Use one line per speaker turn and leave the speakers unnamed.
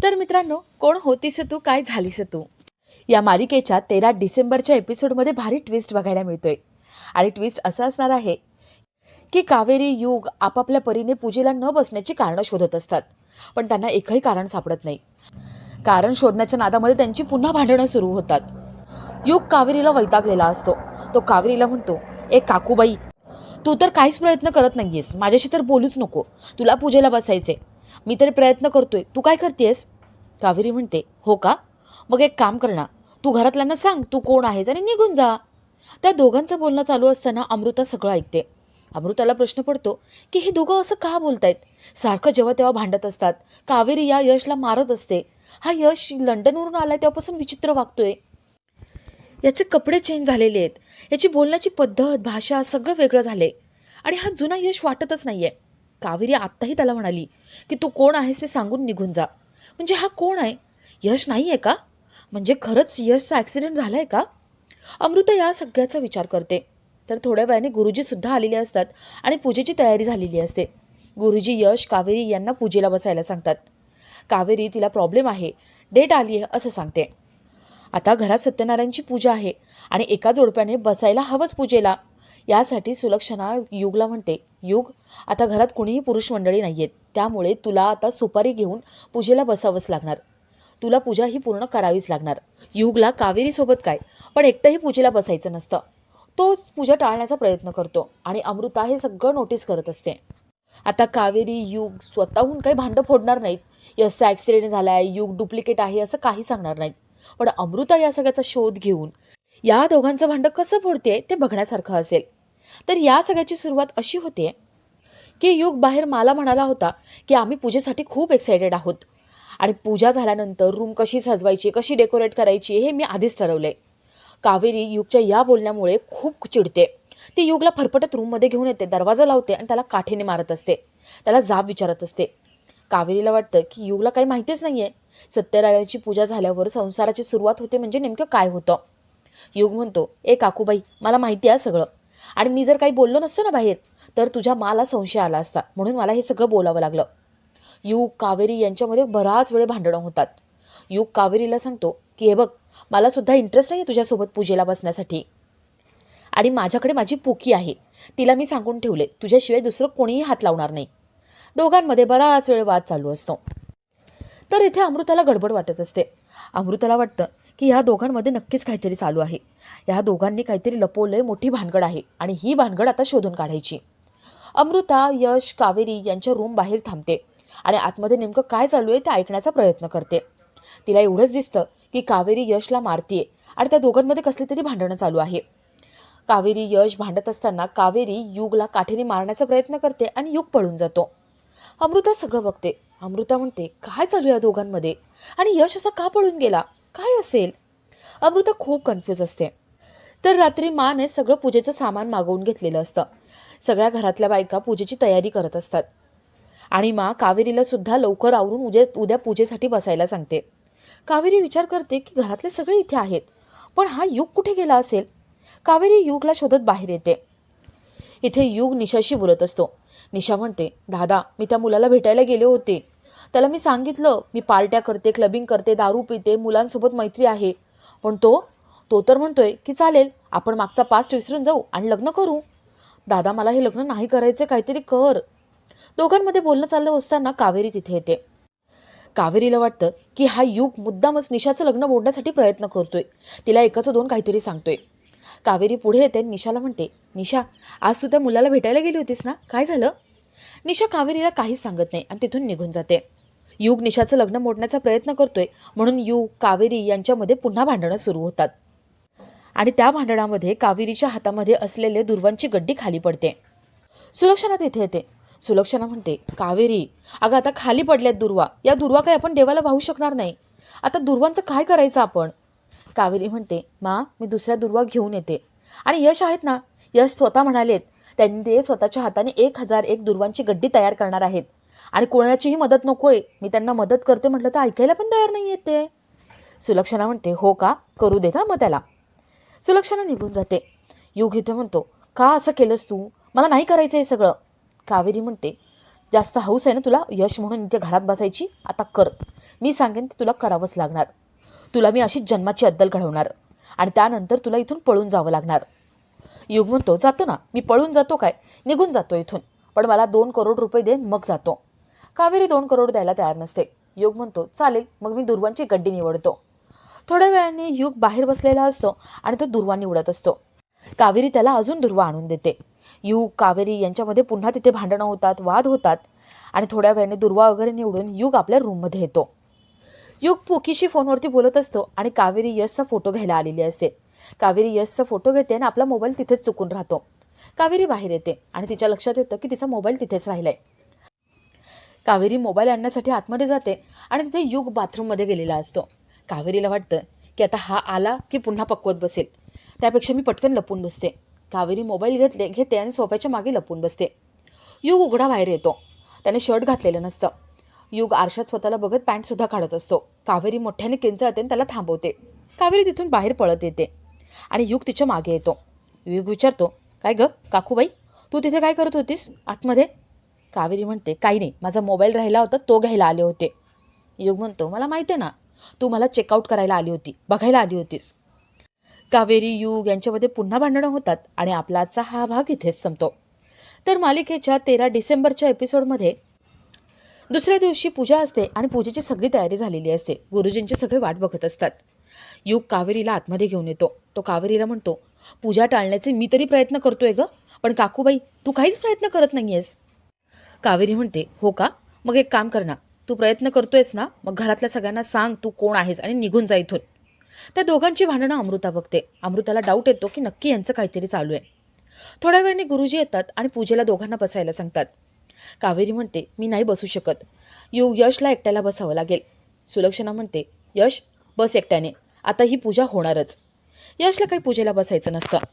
तर मित्रांनो कोण होतीस तू? काय झालीस तू? या मालिकेच्या तेरा डिसेंबरच्या एपिसोडमध्ये भारी ट्विस्ट बघायला मिळतोय. आणि ट्विस्ट असं असणार आहे की कावेरी युग आपापल्या परीने पूजेला न बसण्याची कारणं शोधत असतात पण त्यांना एकही कारण सापडत नाही. कारण शोधण्याच्या नादामध्ये त्यांची पुन्हा भांडणं सुरू होतात. युग कावेरीला वैतागलेला असतो. तो कावेरीला म्हणतो ए काकूबाई तू तर काहीच प्रयत्न करत नाहीयेस. माझ्याशी तर बोलूच नको. तुला पूजेला बसायचे मी तरी प्रयत्न करतोय. तू काय करतेस कावेरी म्हणते हो का? मग एक काम कर ना. तू घरातल्यांना सांग तू कोण आहेस आणि निघून जा. त्या दोघांचं बोलणं चालू असताना अमृता सगळं ऐकते. अमृताला प्रश्न पडतो की हे दोघं असं का बोलतायत? सारखं जेव्हा तेव्हा भांडत असतात. कावेरी या यशला मारत असते. हा यश लंडनवरून आलाय तेव्हापासून विचित्र वागतोय. याचे कपडे चेंज झालेले आहेत. याची बोलण्याची पद्धत भाषा सगळं वेगळं झाले आणि हा जुना यश वाटतच नाहीये. कावेरी आत्ताही त्याला म्हणाली की तू कोण आहेस ते सांगून निघून जा. म्हणजे हा कोण आहे? यश नाही आहे का? म्हणजे खरंच यशचा ॲक्सिडेंट झाला आहे का? अमृता या सगळ्याचा विचार करते. तर थोड्या वेळाने गुरुजीसुद्धा आलेले असतात आणि पूजेची तयारी झालेली असते. गुरुजी यश कावेरी यांना पूजेला बसायला सांगतात. कावेरी तिला प्रॉब्लेम आहे. डेट आली आहे असं सांगते. आता घरात सत्यनारायणची पूजा आहे आणि एका जोडप्याने बसायला हवंच पूजेला. यासाठी सुलक्षणा युगला म्हणते युग आता घरात कोणीही पुरुष मंडळी नाही आहेत त्यामुळे तुला आता सुपारी घेऊन पूजेला बसावंच लागणार. तुला पूजा ही पूर्ण करावीच लागणार. युगला कावेरीसोबत काय? पण एकटंही पूजेला बसायचं नसतं. तोच पूजा टाळण्याचा प्रयत्न करतो आणि अमृता हे सगळं नोटीस करत असते. आता कावेरी युग स्वतःहून काही भांडं फोडणार नाहीत. असं ॲक्सिडेंट झाला आहे युग डुप्लिकेट आहे असं काही सांगणार नाहीत. पण अमृता या सगळ्याचा शोध घेऊन या दोघांचं भांडं कसं फोडते ते बघण्यासारखं असेल. तर या सगळ्याची सुरुवात अशी होते की युग बाहेर मला म्हणाला होता की आम्ही पूजेसाठी खूप एक्सायटेड आहोत. आणि पूजा झाल्यानंतर रूम कशी सजवायची कशी डेकोरेट करायची हे मी आधीच ठरवले कावेरी युगच्या या बोलण्यामुळे खूप चिडते. ती युगला फरफटत रूममध्ये घेऊन येते दरवाजा लावते आणि त्याला काठीने मारत असते. त्याला जाब विचारत असते. कावेरीला वाटतं की युगला काही माहितीच नाही आहे सत्यनारायणाची पूजा झाल्यावर संसाराची सुरुवात होते म्हणजे नेमकं काय होतं? युग म्हणतो ए काकूबाई मला माहिती आहे सगळं. आणि मी जर काही बोललो नसतो ना बाहेर तर तुझ्या माला संशय आला असता. म्हणून मला हे सगळं बोलावं लागलं. युग कावेरी यांच्यामध्ये बराच वेळ भांडणं होतात. युग कावेरीला सांगतो की हे बघ मला सुद्धा इंटरेस्ट नाही तुझ्यासोबत पूजेला बसण्यासाठी. आणि माझ्याकडे माझी पोकी आहे. तिला मी सांगून ठेवले तुझ्याशिवाय दुसरं कोणीही हात लावणार नाही. दोघांमध्ये बराच वेळ वाद चालू असतो. तर इथे अमृताला गडबड वाटत असते. अमृताला वाटतं की ह्या दोघांमध्ये नक्कीच काहीतरी चालू आहे. ह्या दोघांनी काहीतरी लपवलंय मोठी भानगड आहे आणि ही भानगड आता शोधून काढायची. अमृता यश कावेरी यांच्या रूम बाहेर थांबते आणि आतमध्ये नेमकं काय चालू आहे ते ऐकण्याचा प्रयत्न करते. तिला एवढंच दिसतं की कावेरी यशला मारतीये आणि त्या दोघांमध्ये कसली तरी भांडणं चालू आहे. कावेरी यश भांडत असताना कावेरी युगला काठीने मारण्याचा प्रयत्न करते आणि युग पळून जातो. अमृता सगळं बघते. अमृता म्हणते काय चालू आहे या दोघांमध्ये? आणि यश असा का पळून गेला? काय असेल? अमृता खूप कन्फ्यूज असते. तर रात्री माने सगळं पूजेचं सामान मागवून घेतलेलं असतं. सगळ्या घरातल्या बायका पूजेची तयारी करत असतात. आणि मा कावेरीला सुद्धा लवकर आवरून उद्या उद्या पूजेसाठी बसायला सांगते. कावेरी विचार करते की घरातले सगळे इथे आहेत. पण हा युग कुठे गेला असेल? कावेरी युगला शोधत बाहेर येते. इथे युग निशाशी बोलत असतो. निशा म्हणते दादा मी त्या मुलाला भेटायला गेले होते. त्याला मी सांगितलं मी पार्ट्या करते क्लबिंग करते दारू पिते मुलांसोबत मैत्री आहे. पण तो तो तर म्हणतोय की चालेल आपण मागचा पास्ट विसरून जाऊ आणि लग्न करू. दादा मला हे लग्न नाही करायचे काहीतरी कर. दोघांमध्ये बोलणं चाललं असताना कावेरी तिथे येते. कावेरीला वाटतं की हा युग मुद्दामच निशाचं लग्न मोडण्यासाठी प्रयत्न करतोय. तिला एकाचं दोन काहीतरी सांगतोय. कावेरी पुढे येते आणि निशाला म्हणते निशा आज तू त्या मुलाला भेटायला गेली होतीस ना? काय झालं? निशा कावेरीला काहीच सांगत नाही आणि तिथून निघून जाते. युग निशाचं लग्न मोडण्याचा प्रयत्न करतोय म्हणून युग कावेरी यांच्यामध्ये पुन्हा भांडणं सुरू होतात. आणि त्या भांडणामध्ये कावेरीच्या हातामध्ये असलेले दुर्वांची गड्डी खाली पडते. सुलक्षणा तिथे येते. सुलक्षणा म्हणते कावेरी अगं आता खाली पडल्यात दुर्वा. या दुर्वा काही आपण देवाला वाहू शकणार नाही? आता दुर्वांचं काय करायचं आपण? कावेरी म्हणते मा मी दुसऱ्या दुर्वा घेऊन येते. आणि यश आहेत ना? यश स्वतः म्हणालेत त्यांनी ते स्वतःच्या हाताने एक हजार एक दुर्वांची गड्डी तयार करणार आहेत. आणि कोणाचीही मदत नको आहे मी त्यांना मदत करते म्हटलं तर ऐकायला पण तयार नाही येते ते. सुलक्षणा म्हणते हो का? करू दे ना मग त्याला. सुलक्षणा निघून जाते. युग इथे म्हणतो का असं केलंस तू? मला नाही करायचं हे सगळं. कावेरी म्हणते जास्त हौस आहे ना तुला? यश म्हणून इथे घरात बसायची? आता कर. मी सांगेन ते तुला करावंच लागणार. तुला मी अशी जन्माची अद्दल घडवणार. आणि त्यानंतर तुला इथून पळून जावं लागणार. युग म्हणतो जातो ना. मी पळून जातो काय? निघून जातो इथून. पण मला दोन करोड रुपये देन मग जातो. कावेरी दोन करोड द्यायला तयार नसते. युग म्हणतो चालेल मग मी दुर्वांची गड्डी निवडतो. थोड्या वेळाने युग बाहेर बसलेला असतो आणि तो दुर्वा निवडत असतो. कावेरी त्याला अजून दुर्वा आणून देते. युग कावेरी यांच्यामध्ये पुन्हा तिथे भांडणं होतात वाद होतात आणि थोड्या वेळाने दुर्वा वगैरे निवडून युग आपल्या रूममध्ये येतो. युग पोकीशी फोनवरती बोलत असतो आणि कावेरी यशचा फोटो घ्यायला आलेली असते. कावेरी यशचा फोटो घेते आणि आपला मोबाईल तिथेच चुकून राहतो. कावेरी बाहेर येते आणि तिच्या लक्षात येतं की तिचा मोबाईल तिथेच राहिलाय. कावेरी मोबाईल आणण्यासाठी आतमध्ये जाते आणि तिथे युग बाथरूममध्ये गेलेला असतो. कावेरीला वाटतं की आता हा आला की पुन्हा पकवत बसेल. त्यापेक्षा मी पटकन लपून बसते. कावेरी मोबाईल घेतले घेते आणि सोफ्याच्या मागे लपून बसते. युग उघडा बाहेर येतो. त्याने शर्ट घातलेलं नसतं. युग आरशात स्वतःला बघत पॅन्टसुद्धा काढत असतो. कावेरी मोठ्याने किंचाळते आणि त्याला थांबवते. कावेरी तिथून बाहेर पळत येते. आणि युग तिच्यामागे येतो. युग विचारतो काय ग काकूबाई? तू तिथे काय करत होतीस? आतमध्ये? कावेरी म्हणते काही नाही माझा मोबाईल राहिला होता तो घ्यायला आले होते. युग म्हणतो मला माहिती आहे ना तू मला चेकआउट करायला आली होती बघायला आली होतीस. कावेरी युग यांच्यामध्ये पुन्हा भांडणं होतात आणि आपलाचा हा भाग इथेच संपतो. तर मालिकेच्या तेरा डिसेंबरच्या एपिसोडमध्ये दुसऱ्या दिवशी पूजा असते आणि पूजेची सगळी तयारी झालेली असते. गुरुजींची सगळे वाट बघत असतात. युग कावेरीला आतमध्ये घेऊन येतो. तो कावेरीला म्हणतो पूजा टाळण्याचे मी तरी प्रयत्न करतोय ग पण काकूबाई तू काहीच प्रयत्न करत नाही आहेस कावेरी म्हणते हो का? मग एक काम कर ना. तू प्रयत्न करतोयस ना मग घरातल्या सगळ्यांना सांग तू कोण आहेस आणि निघून जा इथून. त्या दोघांची भांडणं अमृता बघते. अमृताला डाऊट येतो की नक्की यांचं काहीतरी चालू आहे. थोड्या वेळाने गुरुजी येतात आणि पूजेला दोघांना बसायला सांगतात. कावेरी म्हणते मी नाही बसू शकत. यू यशला एकट्याला बसावं लागेल. सुलक्षणा म्हणते यश बस एकट्याने. आता ही पूजा होणारच. यशला काही पूजेला बसायचं नसतं.